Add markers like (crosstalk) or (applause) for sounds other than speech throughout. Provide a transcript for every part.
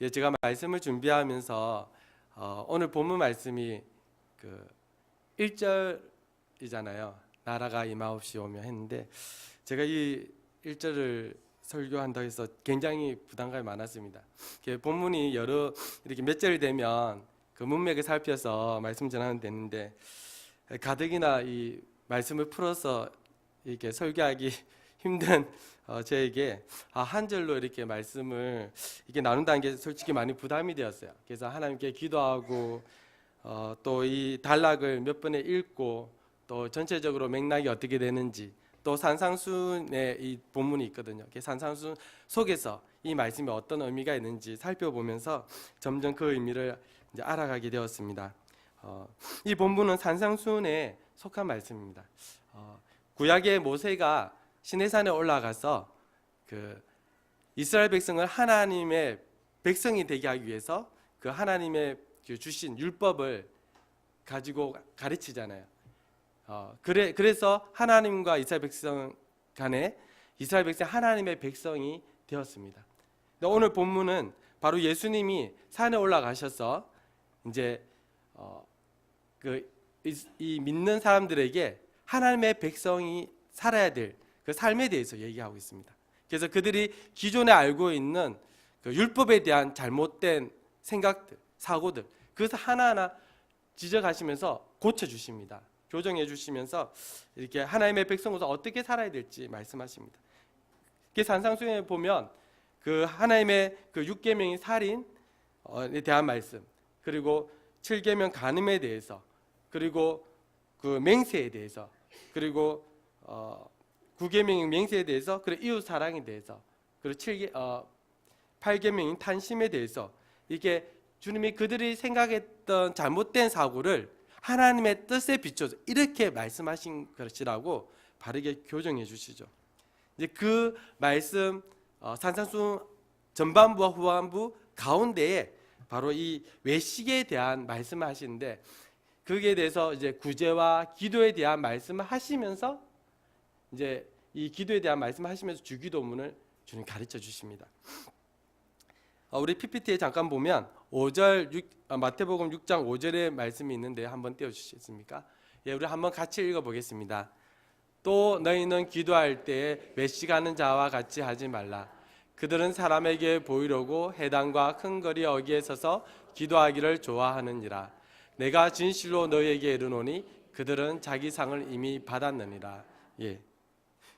예, 제가 말씀을 준비하면서 어, 오늘 본문 말씀이 그 1절이잖아요. 나라가 임하옵시 오며 했는데 제가 이 1절을 설교한다고 해서 굉장히 부담감이 많았습니다. 본문이 여러 이렇게 몇 절 되면 그 문맥을 살펴서 말씀 전하면 되는데 가득이나 이 말씀을 풀어서 이렇게 설교하기 (laughs) 힘든 어, 저에게 아, 한 절로 이렇게 말씀을 이렇게 나눈다는 게 솔직히 많이 부담이 되었어요. 그래서 하나님께 기도하고 어, 또 이 단락을 몇 번에 읽고 또 전체적으로 맥락이 어떻게 되는지 또 산상순의 이 본문이 있거든요. 그 산상순 속에서 이 말씀이 어떤 의미가 있는지 살펴보면서 점점 그 의미를 이제 알아가게 되었습니다. 어, 이 본문은 산상순에 속한 말씀입니다. 어, 구약의 모세가 시내산에 올라가서 그 이스라엘 백성을 하나님의 백성이 되게 하기 위해서 그 하나님의 그 주신 율법을 가지고 가르치잖아요. 어, 그래 그래서 하나님과 이스라엘 백성 간에 이스라엘 백성 하나님의 백성이 되었습니다. 오늘 본문은 바로 예수님이 산에 올라가셔서 이제 어, 그 이 이 믿는 사람들에게 하나님의 백성이 살아야 될 그 삶에 대해서 얘기하고 있습니다. 그래서 그들이 기존에 알고 있는 그 율법에 대한 잘못된 생각들, 사고들, 그것을 하나하나 지적하시면서 고쳐 주십니다. 교정해 주시면서 이렇게 하나님의 백성으로서 어떻게 살아야 될지 말씀하십니다. 그 산상수에 보면 그 하나님의 그 육계명인 살인에 대한 말씀, 그리고 칠계명 간음에 대해서, 그리고 그 맹세에 대해서, 그리고 어 구계명인 맹세에 대해서, 그리고 이웃 사랑에 대해서, 그리고 칠계 어 팔계명인 탄심에 대해서 이게 주님이 그들이 생각했던 잘못된 사고를 하나님의 뜻에 비춰서 이렇게 말씀하신 것이라고 바르게 교정해 주시죠. 이제 그 말씀 어, 산상수 전반부와 후반부 가운데에 바로 이 외식에 대한 말씀을 하시는데 거기에 대해서 이제 구제와 기도에 대한 말씀을 하시면서 이제 이 기도에 대한 말씀을 하시면서 주기도문을 주님 가르쳐 주십니다. 어, 우리 PPT에 잠깐 보면 5절 6, 어, 마태복음 6장 5절의 말씀이 있는데 한번 띄워 주시겠습니까? 예, 우리 한번 같이 읽어 보겠습니다. 또 너희는 기도할 때에 외식하는 자와 같이 하지 말라. 그들은 사람에게 보이려고 해당과 큰 거리 어기에 서서 기도하기를 좋아하느니라. 내가 진실로 너희에게 이르노니 그들은 자기 상을 이미 받았느니라. 예.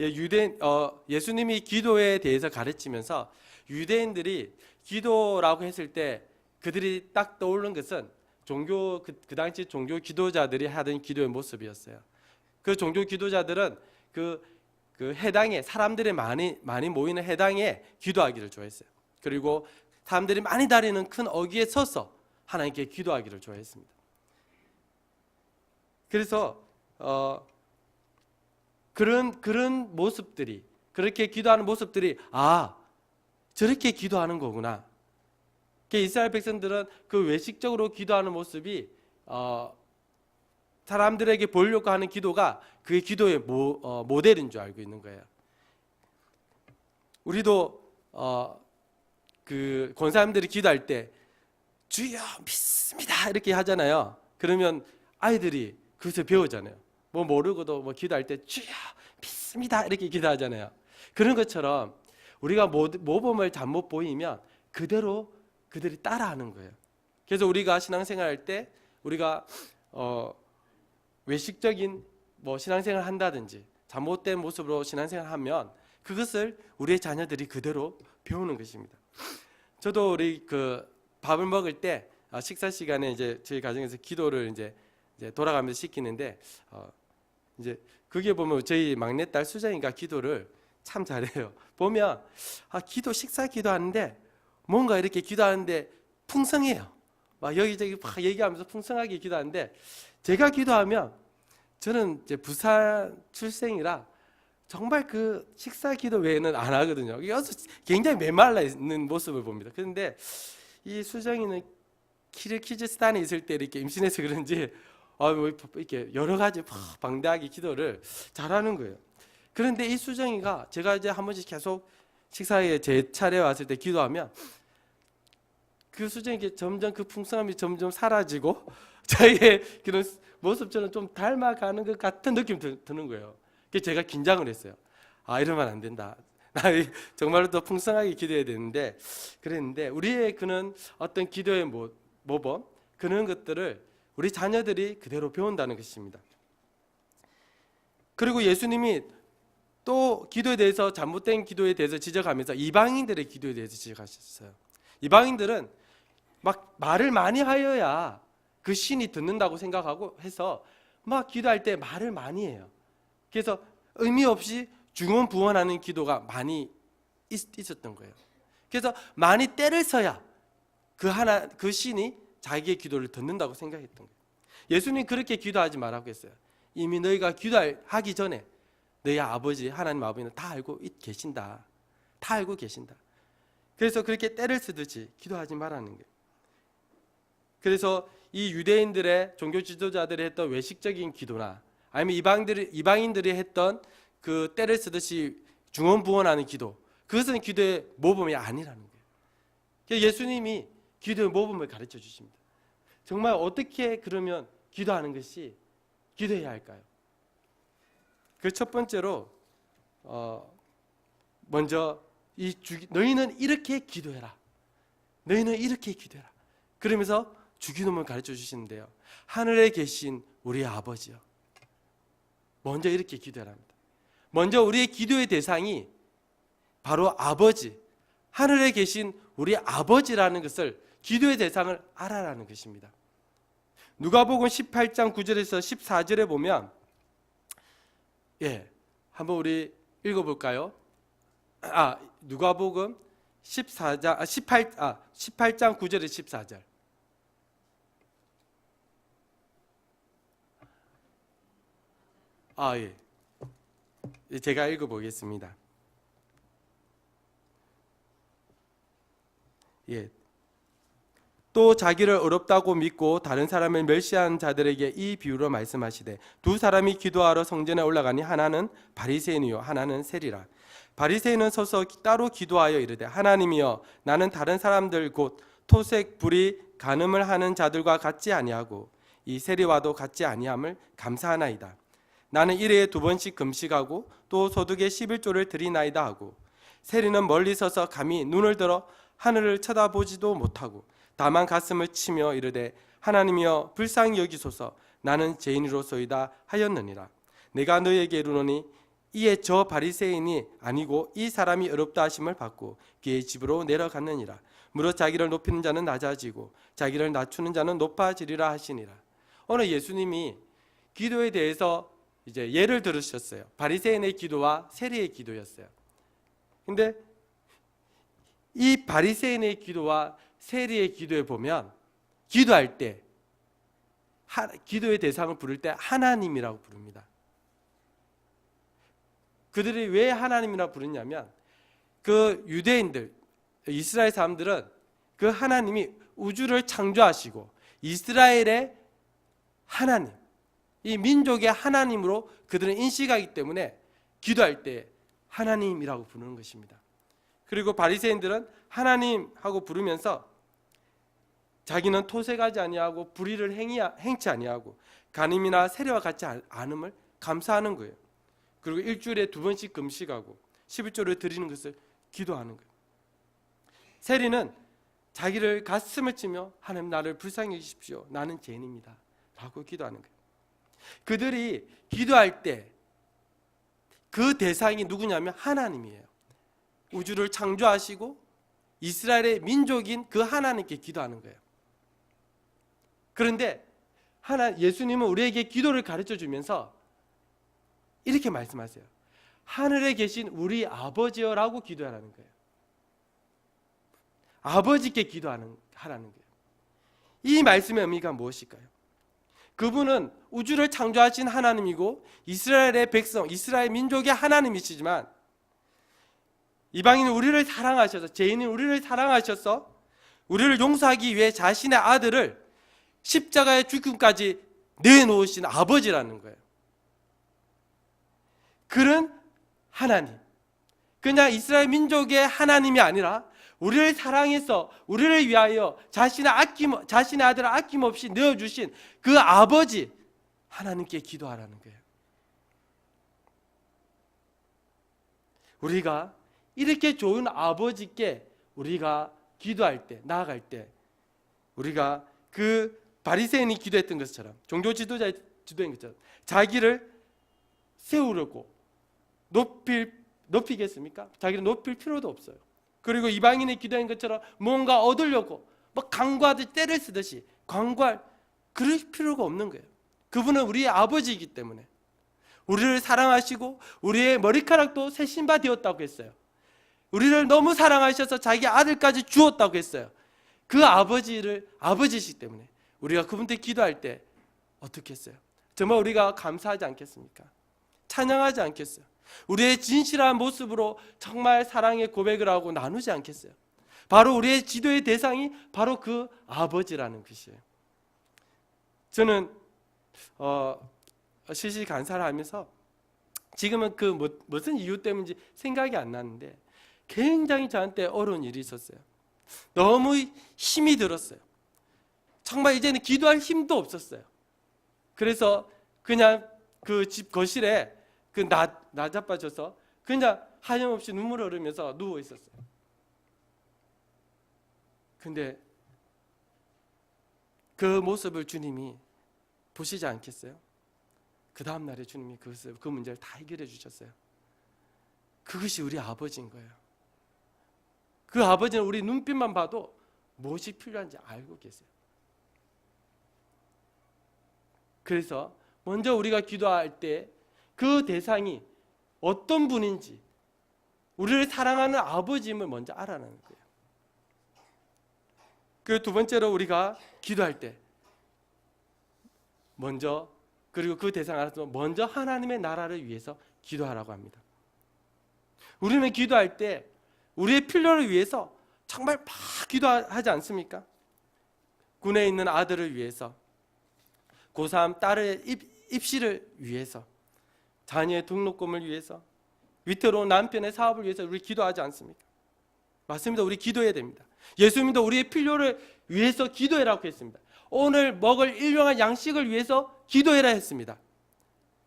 예, 유대 어, 예수님이 기도에 대해서 가르치면서 유대인들이 기도라고 했을 때 그들이 딱 떠오른 것은 종교 그, 그 당시 종교 기도자들이 하던 기도의 모습이었어요. 그 종교 기도자들은 그, 그 해당에 사람들이 많이 많이 모이는 해당에 기도하기를 좋아했어요. 그리고 사람들이 많이 다니는 큰 어귀에 서서 하나님께 기도하기를 좋아했습니다. 그래서 어, 그런 그런 모습들이 그렇게 기도하는 모습들이 아 저렇게 기도하는 거구나. 그 이스라엘 백성들은 그 외식적으로 기도하는 모습이 어, 사람들에게 보려고 하는 기도가 그의 기도의 모, 어, 모델인 줄 알고 있는 거예요. 우리도 어, 그 권사님들이 기도할 때 주여 믿습니다 이렇게 하잖아요. 그러면 아이들이 그것을 배우잖아요. 뭐 모르고도 뭐 기도할 때 주여 믿습니다 이렇게 기도하잖아요. 그런 것처럼 우리가 모범을 잘못 보이면 그대로 그들이 따라하는 거예요. 그래서 우리가 신앙생활할 때 우리가 어, 외식적인 뭐 신앙생활 한다든지 잘못된 모습으로 신앙생활 하면 그것을 우리의 자녀들이 그대로 배우는 것입니다. 저도 우리 그 밥을 먹을 때 아, 식사 시간에 이제 저희 가정에서 기도를 이제 돌아가면서 시키는데 어, 이제 그게 보면 저희 막내딸 수정이가 기도를 참 잘해요. (laughs) 보면 아 기도 식사 기도하는데 뭔가 이렇게 기도하는데 풍성해요. 막 여기저기 막 얘기하면서 풍성하게 기도하는데 제가 기도하면 저는 이제 부산 출생이라 정말 그 식사 기도 외에는 안 하거든요. 여기서 굉장히 메말라 있는 모습을 봅니다. 그런데 이 수정이는 키르키즈스탄에 있을 때 이렇게 임신해서 그런지 이렇게 여러 가지 방대하게 기도를 잘하는 거예요. 그런데 이 수정이가 제가 이제 한 번씩 계속 식사에 제 차례 왔을 때 기도하면 그 이렇게 점점 그 풍성함이 점점 사라지고 (laughs) 저희의 그런 모습처럼 좀 닮아가는 것 같은 느낌 드, 드는 거예요. 그래서 제가 긴장을 했어요. 아 이러면 안 된다. (laughs) 나 정말로 더 풍성하게 기도해야 되는데 그랬는데 우리의 그는 어떤 기도의 모, 모범 그런 것들을 우리 자녀들이 그대로 배운다는 것입니다. 그리고 예수님이 또 기도에 대해서 잘못된 기도에 대해서 지적하면서 이방인들의 기도에 대해서 지적하셨어요. 이방인들은 막 말을 많이 하여야 그 신이 듣는다고 생각하고 해서 막 기도할 때 말을 많이 해요. 그래서 의미 없이 중언부언하는 기도가 많이 있, 있었던 거예요. 그래서 많이 때를 써야 그 하나 그 신이 자기의 기도를 듣는다고 생각했던 거예요. 예수님 그렇게 기도하지 말라고 했어요. 이미 너희가 기도하기 전에 너희 아버지 하나님 아버지는 다 알고 있- 계신다. 다 알고 계신다. 그래서 그렇게 때를 쓰듯이 기도하지 말라는 거예요. 그래서 이 유대인들의 종교 지도자들이 했던 외식적인 기도나 아니면 이방들이 이방인들이 했던 그 때를 쓰듯이 중언부언하는 기도 그것은 기도의 모범이 아니라는 거예요. 예수님이 기도의 모범을 가르쳐 주십니다. 정말 어떻게 그러면 기도하는 것이 기도해야 할까요? 그 첫 번째로 어 먼저 이 주, 너희는 이렇게 기도해라. 너희는 이렇게 기도해라. 그러면서 주기도문을 가르쳐 주시는데요. 하늘에 계신 우리 아버지요. 먼저 이렇게 기도하랍니다. 먼저 우리의 기도의 대상이 바로 아버지, 하늘에 계신 우리 아버지라는 것을 기도의 대상을 알아라는 것입니다. 누가복음 18장 9절에서 14절에 보면 예, 한번 우리 읽어 볼까요? 아, 누가복음 14장 아, 18 아, 18장 9절에 14절. 아, 예. 예, 제가 읽어 보겠습니다. 예. 또 자기를 어렵다고 믿고 다른 사람을 멸시한 자들에게 이 비유로 말씀하시되 두 사람이 기도하러 성전에 올라가니 하나는 바리새인이요 하나는 세리라. 바리새인은 서서 따로 기도하여 이르되 하나님이여 나는 다른 사람들 곧 토색 불이 간음을 하는 자들과 같지 아니하고 이 세리와도 같지 아니함을 감사하나이다. 나는 일회에 두 번씩 금식하고 또 소득의 11조를 드리나이다 하고 세리는 멀리 서서 감히 눈을 들어 하늘을 쳐다보지도 못하고 다만 가슴을 치며 이르되 하나님이여 불쌍히 여기소서. 나는 죄인으로소이다 하였느니라. 내가 너희에게 이르노니 이에 저 바리새인이 아니고 이 사람이 어렵다 하심을 받고 그의 집으로 내려갔느니라. 무릇 자기를 높이는 자는 낮아지고 자기를 낮추는 자는 높아지리라 하시니라. 오늘 예수님이 기도에 대해서 이제 예를 들으셨어요. 바리새인의 기도와 세리의 기도였어요. 근데 이 바리새인의 기도와 세리의 기도에 보면 기도할 때 하, 기도의 대상을 부를 때 하나님이라고 부릅니다. 그들이 왜 하나님이라고 부르냐면 그 유대인들 이스라엘 사람들은 그 하나님이 우주를 창조하시고 이스라엘의 하나님 이 민족의 하나님으로 그들은 인식하기 때문에 기도할 때 하나님이라고 부르는 것입니다. 그리고 바리새인들은 하나님하고 부르면서 자기는 토색하지 아니하고 불의를 행이, 행치 아니하고 간음이나 세례와 같지 않- 않음을 감사하는 거예요. 그리고 일주일에 두 번씩 금식하고 11조를 드리는 것을 기도하는 거예요. 세리는 자기를 가슴을 치며 하나님 나를 불쌍히 여기십시오. 나는 죄인입니다. 라고 기도하는 거예요. 그들이 기도할 때 그 대상이 누구냐면 하나님이에요. 우주를 창조하시고 이스라엘의 민족인 그 하나님께 기도하는 거예요. 그런데 하나 예수님은 우리에게 기도를 가르쳐 주면서 이렇게 말씀하세요. 하늘에 계신 우리 아버지여라고 기도하라는 거예요. 아버지께 기도하는 하라는 거예요. 이 말씀의 의미가 무엇일까요? 그분은 우주를 창조하신 하나님이고 이스라엘의 백성, 이스라엘 민족의 하나님이시지만 이방인 우리를 사랑하셔서 죄인인 우리를 사랑하셔서 우리를 용서하기 위해 자신의 아들을 십자가의 죽음까지 내놓으신 아버지라는 거예요. 그런 하나님. 그냥 이스라엘 민족의 하나님이 아니라 우리를 사랑해서 우리를 위하여 자신의 아낌 자신의 아들을 아낌없이 내어 주신 그 아버지 하나님께 기도하라는 거예요. 우리가 이렇게 좋은 아버지께 우리가 기도할 때 나아갈 때 우리가 그 바리새인이 기도했던 것처럼 종교 지도자 기도한 것처럼 자기를 세우려고 높일 높이겠습니까? 자기를 높일 필요도 없어요. 그리고 이방인이 기도한 것처럼 뭔가 얻으려고 뭐 강구하듯 때를 쓰듯이 강구할 그럴 필요가 없는 거예요. 그분은 우리의 아버지이기 때문에 우리를 사랑하시고 우리의 머리카락도 새 신바 되었다고 했어요. 우리를 너무 사랑하셔서 자기 아들까지 주었다고 했어요. 그 아버지를 아버지시기 때문에 우리가 그분께 기도할 때 어떻게 했어요? 정말 우리가 감사하지 않겠습니까? 찬양하지 않겠어요? 우리의 진실한 모습으로 정말 사랑의 고백을 하고 나누지 않겠어요? 바로 우리의 지도의 대상이 바로 그 아버지라는 것이에요. 저는 어, 실시 간사를 하면서 지금은 그 뭐, 무슨 이유 때문인지 생각이 안 나는데 굉장히 저한테 어려운 일이 있었어요. 너무 힘이 들었어요. 정말 이제는 기도할 힘도 없었어요. 그래서 그냥 그 집 거실에 그 나, 나자빠져서 그냥 하염없이 눈물 흐르면서 누워 있었어요. 근데 그 모습을 주님이 보시지 않겠어요? 그 다음 날에 주님이 그것을 그 문제를 다 해결해 주셨어요. 그것이 우리 아버지인 거예요. 그 아버지는 우리 눈빛만 봐도 무엇이 필요한지 알고 계세요. 그래서 먼저 우리가 기도할 때 그 대상이 어떤 분인지 우리를 사랑하는 아버지임을 먼저 알아내는 거예요. 그 두 번째로 우리가 기도할 때 먼저 그리고 그 대상 알아서 먼저 하나님의 나라를 위해서 기도하라고 합니다. 우리는 기도할 때 우리의 필요를 위해서 정말 막 기도하지 않습니까? 군에 있는 아들을 위해서 고3 딸의 입, 입시를 위해서 자녀의 등록금을 위해서 위태로운 남편의 사업을 위해서 우리 기도하지 않습니까? 맞습니다. 우리 기도해야 됩니다. 예수님도 우리의 필요를 위해서 기도해라고 했습니다. 오늘 먹을 일용할 양식을 위해서 기도해라 했습니다.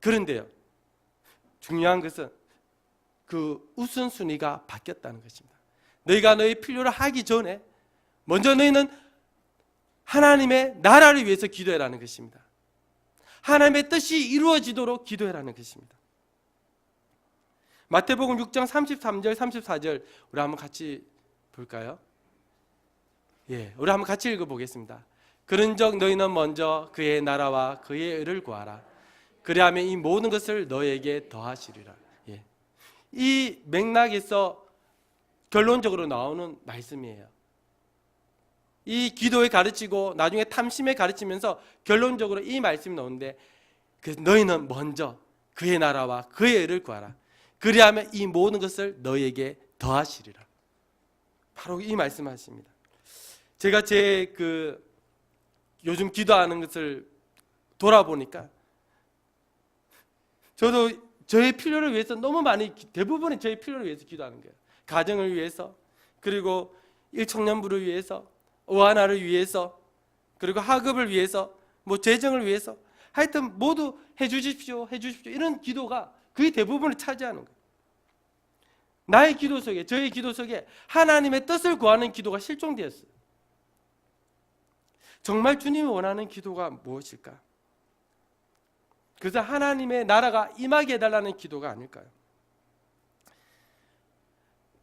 그런데요. 중요한 것은 그 우선순위가 바뀌었다는 것입니다. 너희가 너희 필요를 하기 전에 먼저 너희는 하나님의 나라를 위해서 기도해라는 것입니다. 하나님의 뜻이 이루어지도록 기도해라는 것입니다. 마태복음 6장 33절 34절 우리 한번 같이 볼까요? 예, 우리 한번 같이 읽어 보겠습니다. 그런적 너희는 먼저 그의 나라와 그의 의를 구하라. 그리하면 이 모든 것을 너에게 더하시리라. 예. 이 맥락에서 결론적으로 나오는 말씀이에요. 이 기도에 가르치고 나중에 탐심에 가르치면서 결론적으로 이 말씀이 나오는데 그 너희는 먼저 그의 나라와 그의 의를 구하라. 그리하면 이 모든 것을 너희에게 더하시리라. 바로 이 말씀하십니다. 제가 제 그 요즘 기도하는 것을 돌아보니까 저도 저의 필요를 위해서 너무 많이 대부분이 저의 필요를 위해서 기도하는 거예요. 가정을 위해서 그리고 일청년부를 위해서 어하나를 위해서 그리고 학업을 위해서 뭐 재정을 위해서 하여튼 모두 해 주십시오. 해 주십시오. 이런 기도가 거의 대부분을 차지하는 거예요. 나의 기도 속에 저의 기도 속에 하나님의 뜻을 구하는 기도가 실종되었어요. 정말 주님이 원하는 기도가 무엇일까? 그래서 하나님의 나라가 임하게 해달라는 기도가 아닐까요?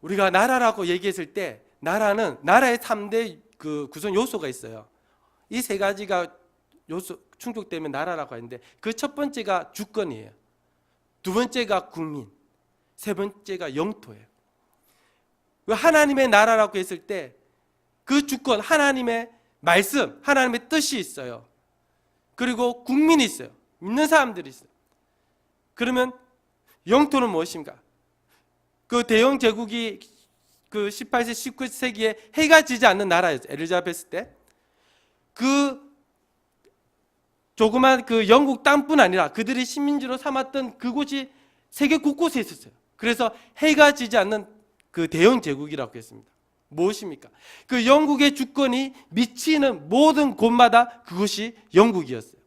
우리가 나라라고 얘기했을 때 나라는 나라의 3대 그 구성 요소가 있어요. 이 세 가지가 요소 충족되면 나라라고 하는데 그 첫 번째가 주권이에요. 두 번째가 국민, 세 번째가 영토예요. 그 하나님의 나라라고 했을 때 그 주권 하나님의 말씀, 하나님의 뜻이 있어요. 그리고 국민이 있어요. 믿는 사람들이 있어요. 그러면 영토는 무엇인가? 그 대영 제국이 그 18세, 19세기에 해가 지지 않는 나라였어요. 엘리자베스 때. 그 조그만 그 영국 땅뿐 아니라 그들이 식민지로 삼았던 그곳이 세계 곳곳에 있었어요. 그래서 해가 지지 않는 그 대영 제국이라고 했습니다. 무엇입니까? 그 영국의 주권이 미치는 모든 곳마다 그것이 영국이었어요.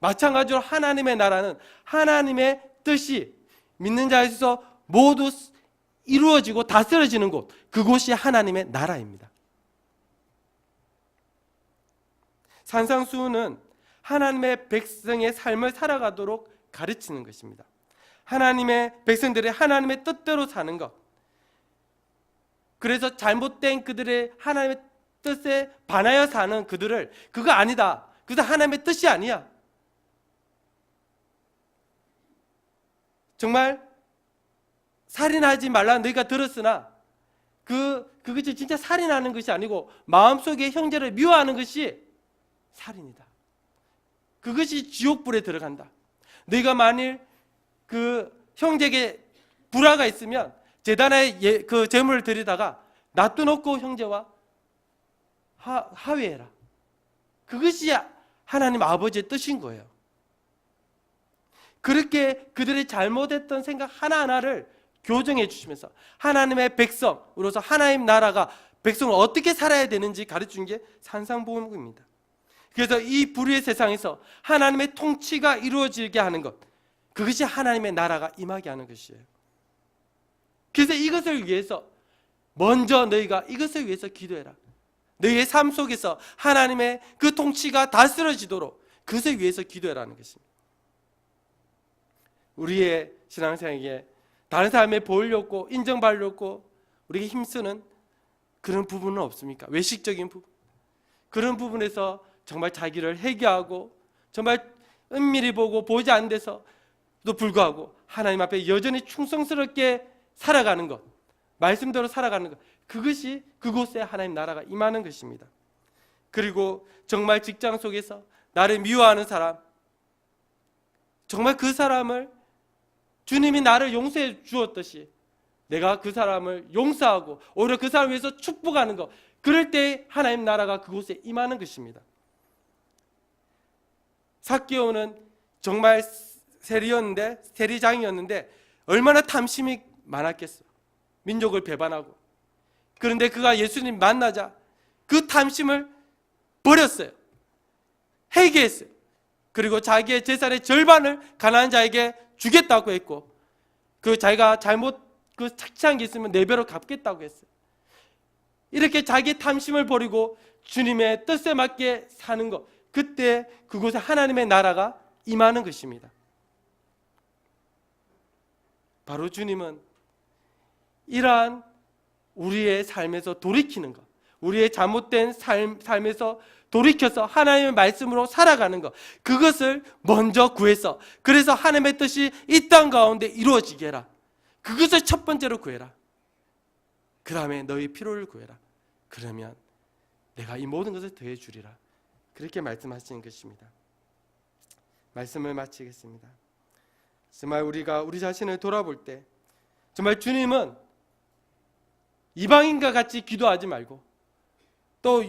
마찬가지로 하나님의 나라는 하나님의 뜻이 믿는 자에서 모두 이루어지고 다스려지는 곳, 그곳이 하나님의 나라입니다. 산상수훈은 하나님의 백성의 삶을 살아가도록 가르치는 것입니다. 하나님의 백성들이 하나님의 뜻대로 사는 것. 그래서 잘못된 그들의 하나님의 뜻에 반하여 사는 그들을 그거 아니다. 그거 하나님의 뜻이 아니야. 정말 살인하지 말라 너희가 들었으나 그 그것이 진짜 살인하는 것이 아니고 마음속에 형제를 미워하는 것이 살인이다. 그것이 지옥불에 들어간다. 너희가 만일 그 형제에게 불화가 있으면 재단에 예, 그 재물을 드리다가 놔두놓고 형제와 하, 하회해라. 그것이 하나님 아버지의 뜻인 거예요. 그렇게 그들의 잘못했던 생각 하나하나를 교정해 주시면서 하나님의 백성으로서 하나님 나라가 백성을 어떻게 살아야 되는지 가르치는 게 산상보험입니다. 그래서 이 불의의 세상에서 하나님의 통치가 이루어지게 하는 것, 그것이 하나님의 나라가 임하게 하는 것이에요. 그래서 이것을 위해서 먼저 너희가 이것을 위해서 기도해라. 너희의 삶 속에서 하나님의 그 통치가 다스려지도록 그것을 위해서 기도해라는 것입니다. 우리의 신앙생활에 다른 사람의 보려고 인정받려고 우리가 힘쓰는 그런 부분은 없습니까? 외식적인 부분. 그런 부분에서 정말 자기를 회개하고 정말 은밀히 보고 보지 않는 데서 또 불구하고 하나님 앞에 여전히 충성스럽게 살아가는 것, 말씀대로 살아가는 것, 그것이 그곳에 하나님 나라가 임하는 것입니다. 그리고 정말 직장 속에서 나를 미워하는 사람, 정말 그 사람을 주님이 나를 용서해 주었듯이 내가 그 사람을 용서하고 오히려 그 사람을 위해서 축복하는 것, 그럴 때 하나님 나라가 그곳에 임하는 것입니다. 사개오는 정말 세리였는데 세리장이었는데 얼마나 탐심이 많았겠어. 민족을 배반하고. 그런데 그가 예수님 만나자 그 탐심을 버렸어요. 회개했어요. 그리고 자기의 재산의 절반을 가난한 자에게 주겠다고 했고 그 자기가 잘못 그 착취한 게 있으면 네 배로 갚겠다고 했어요. 이렇게 자기 탐심을 버리고 주님의 뜻에 맞게 사는 것. 그때 그곳에 하나님의 나라가 임하는 것입니다. 바로 주님은 이러한 우리의 삶에서 돌이키는 것, 우리의 잘못된 삶, 삶에서 돌이켜서 하나님의 말씀으로 살아가는 것, 그것을 먼저 구해서, 그래서 하나님의 뜻이 이 땅 가운데 이루어지게 해라. 그것을 첫 번째로 구해라. 그 다음에 너희 필요를 구해라. 그러면 내가 이 모든 것을 더해 주리라. 그렇게 말씀하시는 것입니다. 말씀을 마치겠습니다. 정말 우리가 우리 자신을 돌아볼 때 정말 주님은 이방인과 같이 기도하지 말고 또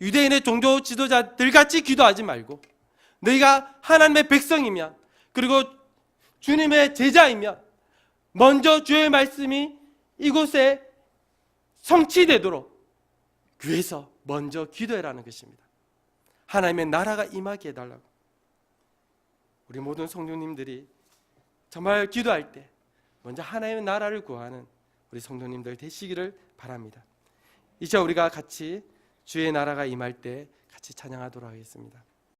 유대인의 종교 지도자들 같이 기도하지 말고 너희가 하나님의 백성이면 그리고 주님의 제자이면 먼저 주의 말씀이 이곳에 성취되도록 위해서 먼저 기도해라는 것입니다. 하나님의 나라가 임하게 해달라고. 우리 모든 성도님들이 정말 기도할 때 먼저 하나님의 나라를 구하는 우리 성도님들 되시기를 바랍니다. 이제 우리가 같이 주의 나라가 임할 때 같이 찬양하도록 하겠습니다.